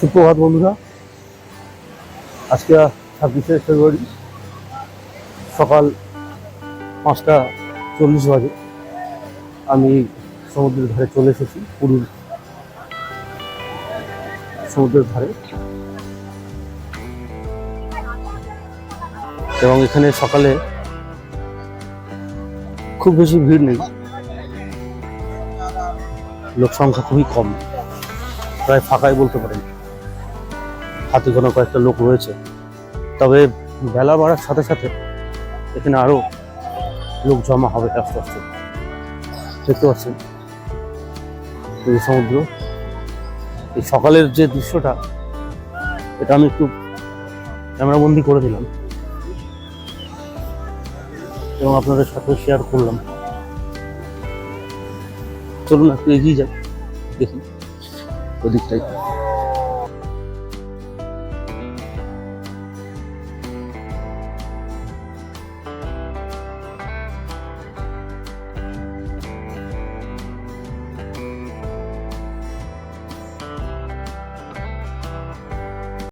সুপ্রভাত বন্ধুরা। আজকে ছাব্বিশে ফেব্রুয়ারি, সকাল পাঁচটা চল্লিশ বাজে। আমি সমুদ্রের ধারে চলে এসেছি, পুরীর সমুদ্রের ধারে। এবং এখানে সকালে খুব বেশি ভিড় নেই। লোক সংখ্যা খুবই কম। প্রায় ফাঁকাই বলতে পারেন। হাতে কোনো কয়েকটা লোক রয়েছে। তবে বেলা বাড়ার সাথে সাথে এখানে আরও লোক জমা হবে আস্তে আস্তে। দেখতে পাচ্ছেন এই সমুদ্র। এই সকালের যে দৃশ্যটা, এটা আমি একটু ক্যামেরাবন্দি করে দিলাম। এবং আপনাদের সাথে শেয়ার করলাম। চলুন একটু এগিয়ে যাই। দেখি ওদিকটাই